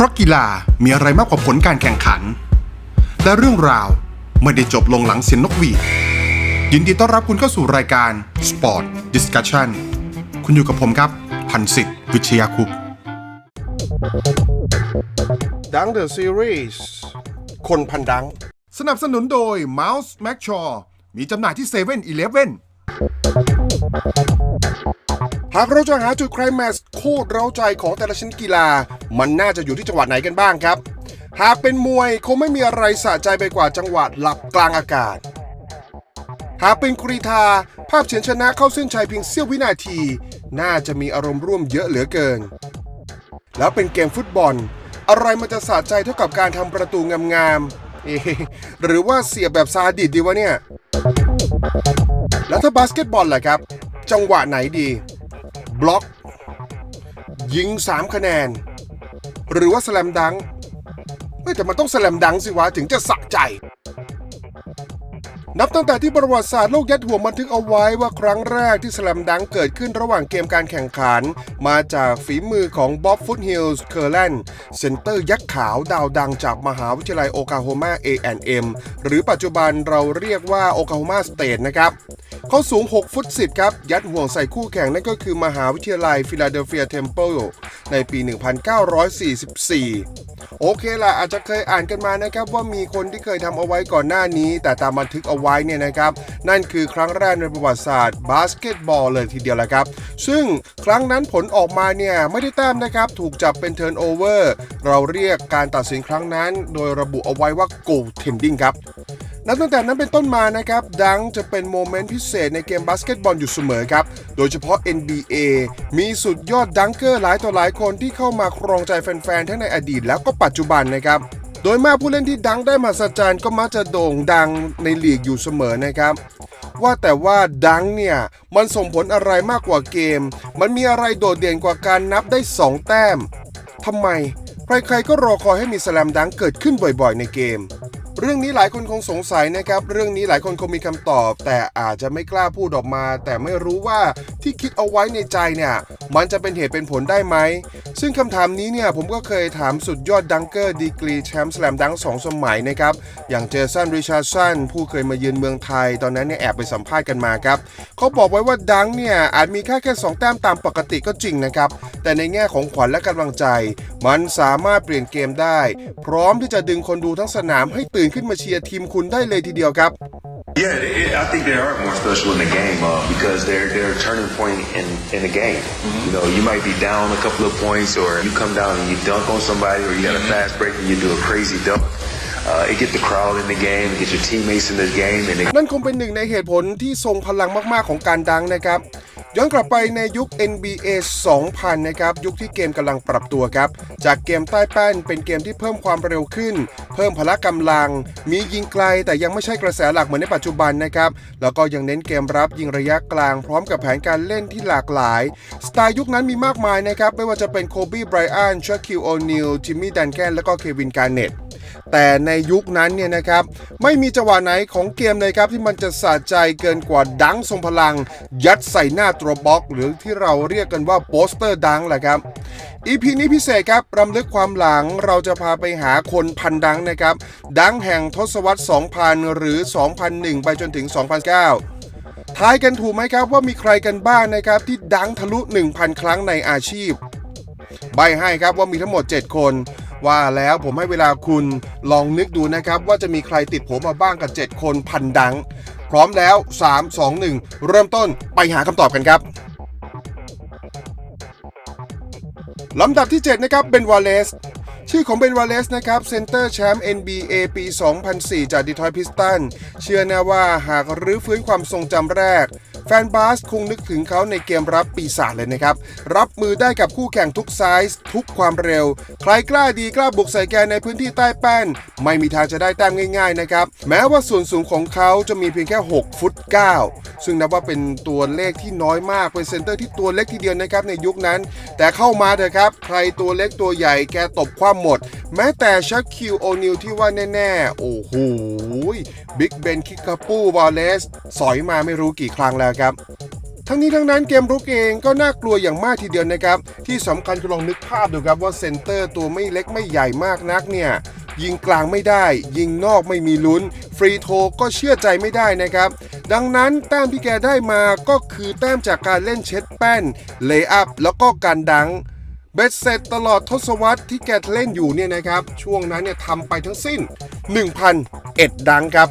ราะกีฬามีอะไรมากกว่าผลการแข่งขัน และเรื่องราวไม่ได้จบลงหลังเสียงนกหวีด ยินดีต้อนรับคุณเข้าสู่รายการ Sport Discussion คุณอยู่กับผมครับ พันสิทธิ์วิชยาคุปต์ดังเดอะซีรีส์คนพันดัง สนับสนุนโดย Mouse Mac Shaw มีจำหน่ายที่7 e เ e ่ e อ หากเราจะหาจุดไคลแม็กซ์โคตรเร้าใจของแต่ละชนิดกีฬา มันน่าจะอยู่ที่จังหวัดไหนกันบ้างครับ หากเป็นมวยคงไม่มีอะไรสะใจไปกว่าจังหวัดหลับกลางอากาศ หากเป็นกรีธาภาพเฉือนชนะเข้าเส้นชัยเพียงเสี้ยววินาที น่าจะมีอารมณ์ร่วมเยอะเหลือเกิน แล้วเป็นเกมฟุตบอล อะไรมันจะสะใจเท่ากับการทำประตูงามๆเอ๊ะหรือว่าเสียบแบบซาดิสดีวะเนี่ยแล้วถ้าบาสเกตบอลล่ะครับ จังหวะไหนดี บล็อก ยิง 3 คะแนน หรือว่าสแลมดังก์เฮ้ยแต่มันต้องสแลมดังสิวะถึงจะสะใจ นับตั้งแต่ที่ประวัติศาสตร์โลกยัดหัวบันทึกเอาไว้ว่าครั้งแรกที่สแลมดังเกิดขึ้นระหว่างเกมการแข่งขัน มาจากฝีมือของบ๊อบฟุตฮิลส์เคอร์แลนด์เซนเตอร์ยักษ์ขาวดาวดังจากมหาวิทยาลัยโอคลาโฮมา A&M หรือปัจจุบันเราเรียกว่าโอคลาโฮมาสเตทนะครับ เขาสูง 6 ฟุต 10 ครับ ยัดห่วงใส่คู่แข่งนั่นก็คือมหาวิทยาลัยฟิลาเดลเฟียเทมเพิลในปี 1944 โอเคล่ะ อาจจะเคยอ่านกันมานะครับ ว่ามีคนที่เคยทำเอาไว้ก่อนหน้านี้ แต่ตามบันทึกเอาไว้เนี่ยนะครับ นั่นคือครั้งแรกในประวัติศาสตร์บาสเกตบอลเลยทีเดียวแหละครับ ซึ่งครั้งนั้นผลออกมาเนี่ยไม่ได้แต้มนะครับ ถูกจับเป็นเทิร์นโอเวอร์เราเรียกการตัดสินครั้งนั้น โดยระบุเอาไว้ว่า go tending ครับ นับตั้งแต่นั้นเป็นต้นมานะครับ ดังจะเป็นโมเมนต์พิเศษในเกมบาสเกตบอลอยู่เสมอครับ โดยเฉพาะ NBA มีสุดยอดดังเกอร์หลายต่อหลายคนที่เข้ามาครองใจแฟนๆ ทั้งในอดีตแล้วก็ปัจจุบันนะครับ โดยมากผู้เล่นที่ดังได้มหัศจรรย์ก็มักจะโด่งดังในลีกอยู่เสมอนะครับว่าแต่ว่าดังเนี่ย มันส่งผลอะไรมากกว่าเกม มันมีอะไรโดดเด่นกว่าการนับได้ 2 แต้มทำไม ใครๆก็รอคอยให้มีสแลมดังเกิดขึ้นบ่อยๆในเกม เรื่องนี้หลายคนคงสงสัยนะครับ เรื่องนี้หลายคนคงมีคำตอบ แต่อาจจะไม่กล้าพูดออกมา แต่ไม่รู้ว่าที่คิดเอาไว้ในใจเนี่ย มันจะเป็นเหตุเป็นผลได้ไหม ซึ่งคำถามนี้เนี่ยผมก็เคยถามสุดยอดดังเกอร์ดีกรีแชมป์สแลมดังสองสมัยนะครับ อย่างเจสันริชาร์ดสันผู้เคยมาเยือนเมืองไทย ตอนนั้นเนี่ยแอบไปสัมภาษณ์กันมาครับเขาบอกไว้ว่าดังเนี่ยอาจมีแค่แค่สองแต้มตามปกติก็จริงนะครับแต่ในแง่ของขวัญและกำลังใจ มันสามารถเปลี่ยนเกมได้ พร้อมที่จะดึงคนดูทั้งสนามให้ตขึ้นมาเชียร์ทีมคุณได้เลยทีเดียวครับ Yeah, it, I think they are more special in the game uh, because they're they're a turning point in, in the game. You know, you might be down a couple of points, or you come down and you dunk on somebody, or you got a fast break and you do a crazy dunk. Uh, it get the crowd in the game, get your teammates in the game, and it นั่นคงเป็นหนึ่งในเหตุผลที่ทรงพลังมาก ๆ ของการดังนะครับ ย้อนกลับไปในยุค NBA 2000 นะครับ ยุคที่เกมกำลังปรับตัวครับ จากเกมใต้แป้นเป็นเกมที่เพิ่มความเร็วขึ้น เพิ่มพละกำลัง มียิงไกลแต่ยังไม่ใช่กระแสหลักเหมือนในปัจจุบันนะครับ แล้วก็ยังเน้นเกมรับยิงระยะกลางพร้อมกับแผนการเล่นที่หลากหลาย สไตล์ยุคนั้นมีมากมายนะครับ ไม่ว่าจะเป็นโคบีไบรอันชัคคิวโอนิลจิมมี่ดันแคนและก็เควินการเน็ต แต่ในยุคนั้นเนี่ยนะครับไม่มีจังหวะไหนของเกมเลยครับที่มันจะสะใจเกินกว่าดังทรงพลัง ยัดใส่หน้าตัวบล็อก หรือที่เราเรียกกันว่าโปสเตอร์ดังแหละครับอีพีนี้พิเศษครับรำลึกความหลังเราจะพาไปหาคนพันดังนะครับ ดังแห่งทศวรรษ 2000 หรือ 2001 ไปจนถึง 2009ทายกันถูกไหมครับว่ามีใครกันบ้างนะครับ ที่ดังทะลุ 1,000 ครั้งในอาชีพ ใบให้ครับว่ามีทั้งหมด 7 คน ว่าแล้วผมให้เวลาคุณลองนึกดูนะครับ ว่าจะมีใครติดผมมาบ้างกับ 7 คนพันดัง พร้อมแล้ว 3 2 1 เริ่มต้นไปหาคำตอบกันครับลำดับที่ 7 นะครับเบนวาเลสชื่อของเบนวาเลสนะครับเซนเตอร์แชมป์ NBA ปี 2004 จากดีทรอยต์พิสตัน เชื่อแน่ว่าหากรื้อฟื้นความทรงจำแรก แฟนบาสคงนึกถึงเขาในเกมรับปีศาจเลยนะครับ รับมือได้กับคู่แข่งทุกไซส์ทุกความเร็ว ใครกล้าดีกล้าบุกใส่แกในพื้นที่ใต้แป้น ไม่มีทางจะได้แต้มง่ายๆนะครับ แม้ว่าส่วนสูงของเขาจะมีเพียงแค่ 6 ฟุต 9 ซึ่งนับว่าเป็นตัวเลขที่น้อยมาก เป็นเซนเตอร์ที่ตัวเล็กทีเดียวนะครับในยุคนั้น แต่เข้ามาเถอะครับ ใครตัวเล็กตัวใหญ่แกตบคว่ำหมด แม้แต่ชักคิวโอนิลที่ว่าแน่ๆ โอ้โหบิ๊กเบนคิกาปูบอลเลสสอยมาไม่รู้กี่ครั้งแล้วครับทั้งนี้ทั้งนั้นเกมรุกเองก็น่ากลัวอย่างมากทีเดียวนะครับ ที่สำคัญคือลองนึกภาพดูครับว่าเซนเตอร์ตัวไม่เล็กไม่ใหญ่มากนักเนี่ย ยิงกลางไม่ได้ ยิงนอกไม่มีลุ้น ฟรีโทก็เชื่อใจไม่ได้นะครับ ดังนั้นแต้มที่แกได้มาก็คือแต้มจากการเล่นเช็ดแป้น เลย์อัพแล้วก็การดังเบ็ดเสร็จตลอดทศวรรษที่แกเล่นอยู่เนี่ยนะครับ ช่วงนั้นเนี่ยทำไปทั้งสิ้น 1,001ดังครับ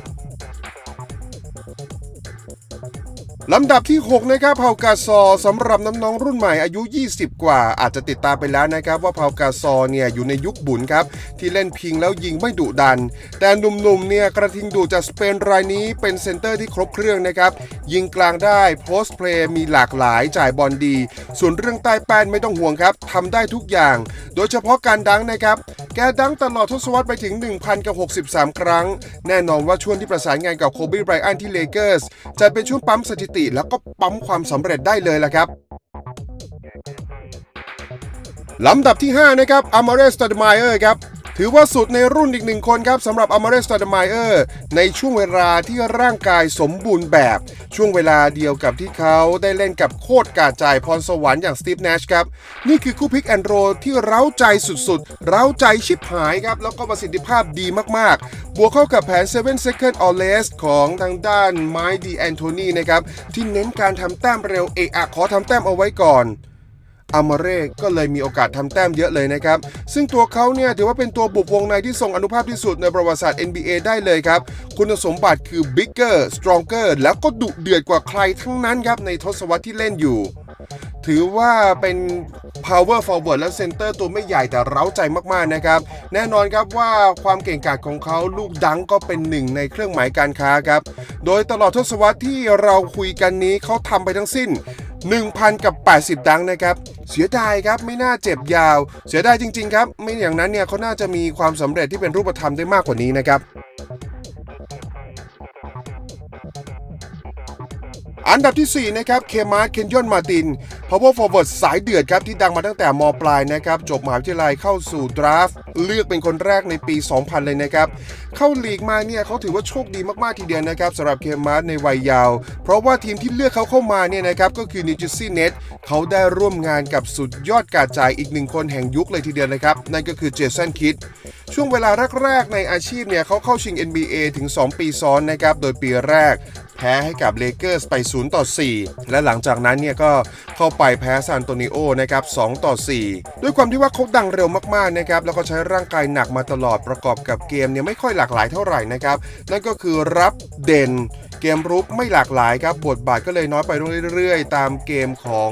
ลำดับที่ 6 นะครับเผากาซอสำหรับน้องๆรุ่นใหม่อายุ 20 กว่า อาจจะติดตามไปแล้วนะครับ ว่าเผากาซอเนี่ยอยู่ในยุคบุญครับ ที่เล่นพิงแล้วยิงไม่ดุดัน แต่หนุ่มๆเนี่ยกระทิงดูจากสเปนรายนี้เป็นเซนเตอร์ที่ครบเครื่องนะครับ ยิงกลางได้โพสต์เพลย์มีหลากหลายจ่ายบอลดี ส่วนเรื่องใต้แป้นไม่ต้องห่วงครับทำได้ทุกอย่าง โดยเฉพาะการดังนะครับแกดังตลอดทศวรรษไปถึง1,063 ครั้ง แน่นอนว่าช่วงที่ประสานงานกับโคบีไบรอันที่เลเกอร์สจะเป็นช่วงปั๊มสถิติแล้วก็ปั๊มความสำเร็จได้เลยละครับลำดับที่ 5 นะครับอ m a เรสต d ดมายเออร์ครับ ถือว่าสุดในรุ่นอีกหนึ่งคนครับสำหรับอ m a เรสต d ดมายเออร์ในช่วงเวลาที่ร่างกายสมบูรณ์แบบ ช่วงเวลาเดียวกับที่เขาได้เล่นกับโคตรกาจายพรสวรรค์อย่างสตีฟเนชครับ นี่คือคู่พิกแอนโรที่เร้าใจสุดๆ เร้าใจชิบหายครับ แล้วก็ประสิทธิภาพดีมากๆ บวกเข้ากับแผน 7 second or less ของทางด้านไมค์ดีแอนโทนีนะครับที่เน้นการทำแต้มเร็วเอะอะขอทำแต้มเอาไว้ก่อน อามาเร่ก็เลยมีโอกาสทำแต้มเยอะเลยนะครับ ซึ่งตัวเขาเนี่ยถือว่าเป็นตัวบุกวงในที่ทรงอนุภาพที่สุดในประวัติศาสตร์ NBA ได้เลยครับ คุณสมบัติคือ bigger stronger แล้วก็ดุเดือดกว่าใครทั้งนั้นครับในทศวรรษที่เล่นอยู่ ถือว่าเป็น power forward และ center ตัวไม่ใหญ่แต่เร้าใจมากๆนะครับ แน่นอนครับว่าความเก่งกาจของเขาลูกดังก็เป็นหนึ่งในเครื่องหมายการค้าครับ โดยตลอดทศวรรษที่เราคุยกันนี้เขาทำไปทั้งสิ้น 1,000 กับ 80 ดังนะครับ เสียดายครับไม่น่าเจ็บยาว เสียดายจริง ๆ ครับ ไม่อย่างนั้นเนี่ยเขาน่าจะมีความสำเร็จที่เป็นรูปธรรมได้มากกว่านี้นะครับ อันดับที่ 4 นะครับเคมาร์เคนยอนมาติน power forward สายเดือดครับ ที่ดังมาตั้งแต่มปลายนะครับ จบมหาวิทยาลัยเข้าสู่ดราฟต์เลือกเป็นคนแรกในปี 2000 เลยนะครับ เข้าลีกมาเนี่ยเขาถือว่าโชคดีมาก ๆ ทีเดียวนะครับสำหรับเคมาร์ในวัยยาว เพราะว่าทีมที่เลือกเขาเข้ามาเนี่ยนะครับก็คือ New Jersey Nets เขาได้ร่วมงานกับสุดยอดกาจ่ายอีกหนึ่งคนแห่งยุคเลยทีเดียวนะครับ นั่นก็คือเจสันคิดช่วงเวลาแรก ๆ ในอาชีพเนี่ยเขาเข้าชิง NBA ถึง 2 ปีซ้อนนะครับโดยปีแรก แพ้ให้กับเลเกอร์สไป0ต่อ4และหลังจากนั้นเนี่ยก็เข้าไปแพ้ซานโตนิโอนะครับ2ต่อ 4 ด้วยความที่ว่าเขาดังเร็วมากๆนะครับแล้วก็ใช้ร่างกายหนักมาตลอดประกอบกับเกมเนี่ยไม่ค่อยหลากหลายเท่าไหร่นะครับนั่นก็คือรับเด่น เกมรุกไม่หลากหลายครับบทบาทก็เลยน้อยไปเรื่อยๆ ตามเกมของ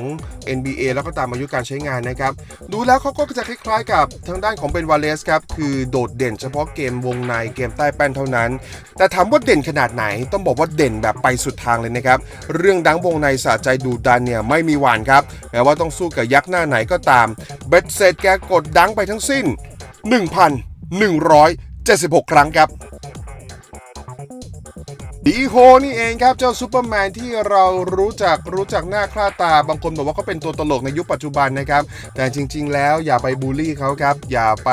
NBA แล้วก็ตามอายุการใช้งานนะครับ ดูแล้วเขาก็จะคล้ายๆ กับทางด้านของเบนวาเลสครับ คือโดดเด่นเฉพาะเกมวงในเกมใต้แป้นเท่านั้น แต่ถามว่าเด่นขนาดไหนต้องบอกว่าเด่นแบบไปสุดทางเลยนะครับ เรื่องดังวงในสะใจดูดันเนี่ยไม่มีหวานครับแม้ว่าต้องสู้กับยักษ์หน้าไหนก็ตามเบ็ดเสร็จแกกดดังไปทั้งสิ้น 1,176 ครั้งครับ ดีโฮนี่เองครับ เจ้าซูเปอร์แมนที่เรารู้จักรู้จักหน้าค่าตา บางคนบอกว่าเขาเป็นตัวตลกในยุคปัจจุบันนะครับ แต่จริง ๆ แล้วอย่าไปบูลลี่เขาครับ อย่าไป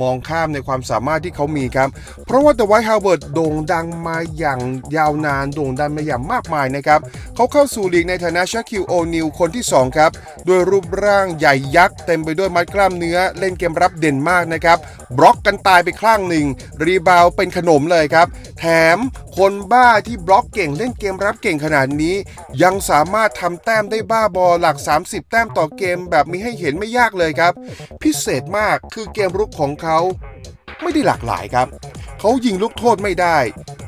มองข้ามในความสามารถที่เขามีครับ เพราะว่า The White Harvard โด่งดังมาอย่างยาวนาน โด่งดังมาอย่างมากมายนะครับ เขาเข้าสู่ลีกในฐานะชาคิวโอนิลคนที่ 2 ครับ ด้วยรูปร่างใหญ่ยักษ์เต็มไปด้วยมัดกล้ามเนื้อ เล่นเกมรับเด่นมากนะครับ บล็อกกันตายไปข้างหนึ่ง รีบาวเป็นขนมเลยครับ แถมคนบ้าที่บล็อกเก่งเล่นเกมรับเก่งขนาดนี้ ยังสามารถทำแต้มได้บ้าบอหลัก 30 แต้มต่อเกมแบบมีให้เห็นไม่ยากเลยครับ พิเศษมากคือเกมรุกของเขาไม่ได้หลากหลายครับ เขายิงลูกโทษไม่ได้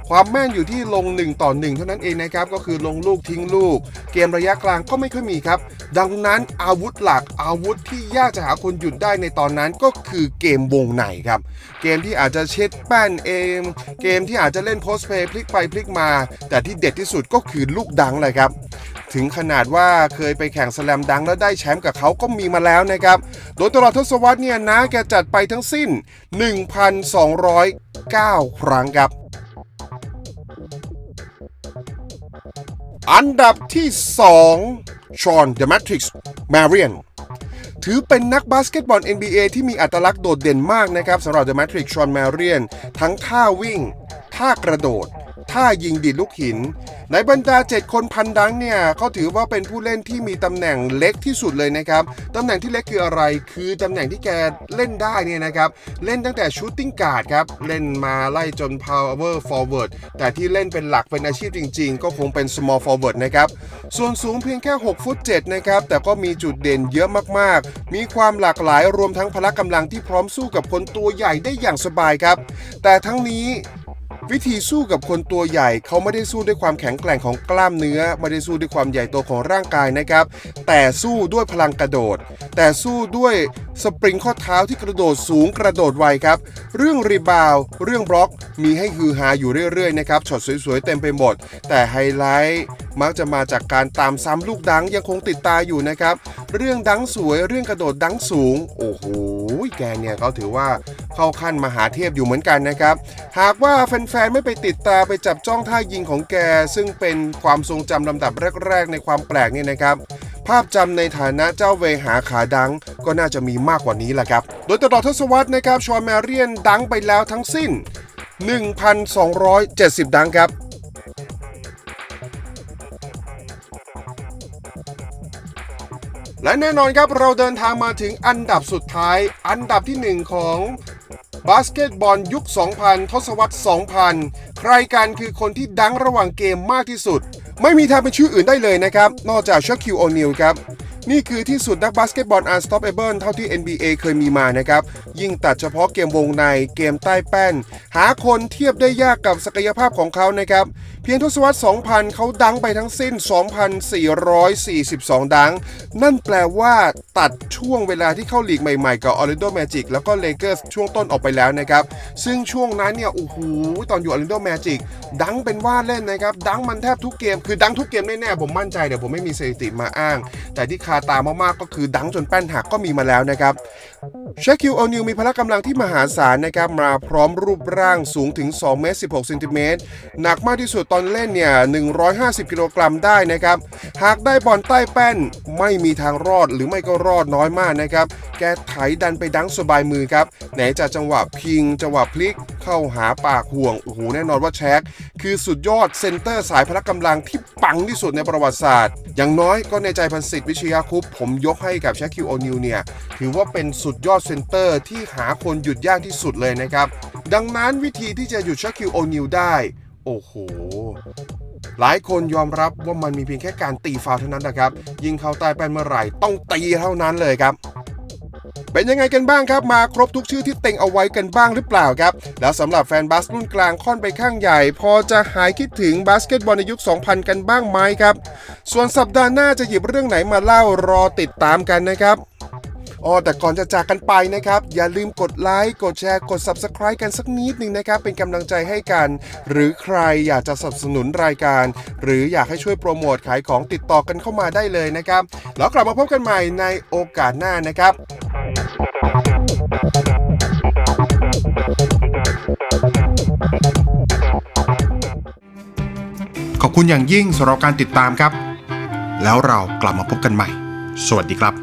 ความแม่นอยู่ที่ลง 1 ต่อ 1 เท่านั้นเองนะครับ ก็คือลงลูกทิ้งลูก เกมระยะกลางก็ไม่ค่อยมีครับ ดังนั้นอาวุธหลักอาวุธที่ยากจะหาคนหยุดได้ในตอนนั้นก็คือเกมวงในครับ เกมที่อาจจะเช็ดแป้นเองเกมที่อาจจะเล่นโพสเพย์พลิกไปพลิกมา แต่ที่เด็ดที่สุดก็คือลูกดังเลยครับ ถึงขนาดว่าเคยไปแข่งสแลมดังแล้วได้แชมป์กับเขาก็มีมาแล้วนะครับ โดยตลอดทศวรรษเนี่ยนะแกจัดไปทั้งสิ้น 1,209 ครั้งครับอันดับที่ 2 ชอนเดอะแมทริกซ์แมเรียนถือเป็นนักบาสเกตบอล NBA ที่มีอัตลักษณ์โดดเด่นมากนะครับสำหรับ The Matrix ชอนแมเรียนทั้งท่าวิ่ง ท่ากระโดด ท่ายิงดีดลูกหิน ในบรรดา 7 คนพันดังเนี่ยเขาถือว่าเป็นผู้เล่นที่มีตำแหน่งเล็กที่สุดเลยนะครับตำแหน่งที่เล็กคืออะไร คือตำแหน่งที่แกเล่นได้เนี่ยนะครับเล่นตั้งแต่ชูตติ้งการ์ดครับเล่นมาไล่จน power forward แต่ที่เล่นเป็นหลักเป็นอาชีพจริง ๆ ก็คงเป็น small forward นะครับส่วนสูงเพียงแค่ 6 ฟุต7นะครับแต่ก็มีจุดเด่นเยอะมากๆ มีความหลากหลายรวมทั้งพละกำลังที่พร้อมสู้กับคนตัวใหญ่ได้อย่างสบายครับแต่ทั้งนี้ วิธีสู้กับคนตัวใหญ่ เขาไม่ได้สู้ด้วยความแข็งแกร่งของกล้ามเนื้อ ไม่ได้สู้ด้วยความใหญ่โตของร่างกายนะครับ แต่สู้ด้วยพลังกระโดด แต่สู้ด้วยสปริงข้อเท้าที่กระโดดสูงกระโดดไวครับ เรื่องรีบาวเรื่องบล็อกมีให้ฮือฮาอยู่เรื่อยๆนะครับช็อตสวยๆเต็มไปหมด แต่ไฮไลท์มักจะมาจากการตามซ้ำลูกดังยังคงติดตาอยู่นะครับ เรื่องดังสวยเรื่องกระโดดดังสูง โอ้โหแกเนี่ยเขาถือว่าเข้าขั้นมหาเทพอยู่เหมือนกันนะครับ หากว่าแฟนๆ ไม่ไปติดตาไปจับจ้องท่ายิงของแก ซึ่งเป็นความทรงจำลำดับแรก ๆ ในความแปลกนี่นะครับ ภาพจำในฐานะเจ้าเวหาขาดัง ก็น่าจะมีมากกว่านี้แหละครับ โดยตลอดทศวรรษนะครับชอนแมเรียนดังไปแล้วทั้งสิ้น 1,270 ดังครับและแน่นอนครับเราเดินทางมาถึงอันดับสุดท้าย อันดับที่ 1 ของ บาสเกตบอลยุค 2000 ทศวรรษ 2000 ใครกันคือคนที่ดังระหว่างเกมมากที่สุด ไม่มีทางเป็นชื่ออื่นได้เลยนะครับ นอกจากช a คิวโอนิลครับ นี่คือที่สุดนักบาสเกตบอล unstoppable เท่าที่ NBA เคยมีมานะครับ ยิ่งตัดเฉพาะเกมวงในเกมใต้แป้น หาคนเทียบได้ยากกับศักยภาพของเขานะครับ พียงทศวรรษ 2000 เขาดังไปทั้งสิ้น 2,442 ดัง นั่นแปลว่าตัดช่วงเวลาที่เข้าลีกใหม่ๆ กับ Orlando Magic แล้วก็ Lakers ช่วงต้นออกไปแล้วนะครับ ซึ่งช่วงนั้นเนี่ย โอ้โห ตอนอยู่ Orlando Magic ดังเป็นว่าเล่นนะครับ ดังมันแทบทุกเกม คือดังทุกเกมแน่ๆ ผมมั่นใจเดี๋ยวผมไม่มีสถิติมาอ้าง แต่ที่คาตามากๆ ก็คือดังจนแป้นหักก็มีมาแล้วนะครับเชคิวโอนิลมีพละกำลังที่มหาศาลนะครับมาพร้อมรูปร่างสูงถึง2เมตร16ซนติเมตรหนักมากที่สุดตอนเล่นเนี่ย 150 กิโลกรัมได้นะครับ หากได้บอลใต้แป้นไม่มีทางรอดหรือไม่ก็รอดน้อยมากนะครับ แกไถดันไปดังสบายมือครับ ไหนจะจังหวะพิง จังหวะพลิกเข้าหาปากห่วง โอ้โห แน่นอนว่าแช็คคือสุดยอดเซนเตอร์สายพละกำลังที่ปังที่สุดในประวัติศาสตร์ อย่างน้อยก็ในใจพันสิทธิ์วิชยาคุปผมยกให้กับแชคคิวโอนิลเนี่ยถือว่าเป็นสุดยอดเซนเตอร์ที่หาคนหยุดยากที่สุดเลยนะครับ ดังนั้นวิธีที่จะหยุดแชคคิวโอนิลได้ โอ้โห หลายคนยอมรับว่ามันมีเพียงแค่การตีฟาวเท่านั้นนะครับ ยิงเข้าใต้แป้นเมื่อไหร่ต้องตีเท่านั้นเลยครับเป็นยังไงกันบ้างครับ มาครบทุกชื่อที่เต็งเอาไว้กันบ้างหรือเปล่าครับ แล้วสำหรับแฟนบาสรุ่นกลางค่อนไปข้างใหญ่ พอจะหายคิดถึงบาสเกตบอลในยุค 2000 กันบ้างไหมครับ ส่วนสัปดาห์หน้าจะหยิบเรื่องไหนมาเล่ารอติดตามกันนะครับ อ๋อแต่ก่อนจะจากกันไปนะครับ อย่าลืมกดไลค์กดแชร์กด Subscribe กันสักนิดหนึ่งนะครับ เป็นกำลังใจให้กัน หรือใครอยากจะสนับสนุนรายการ หรืออยากให้ช่วยโปรโมทขายของติดต่อกันเข้ามาได้เลยนะครับ แล้วกลับมาพบกันใหม่ในโอกาสหน้านะครับ ขอบคุณอย่างยิ่งสำหรับการติดตามครับ แล้วเรากลับมาพบกันใหม่ สวัสดีครับ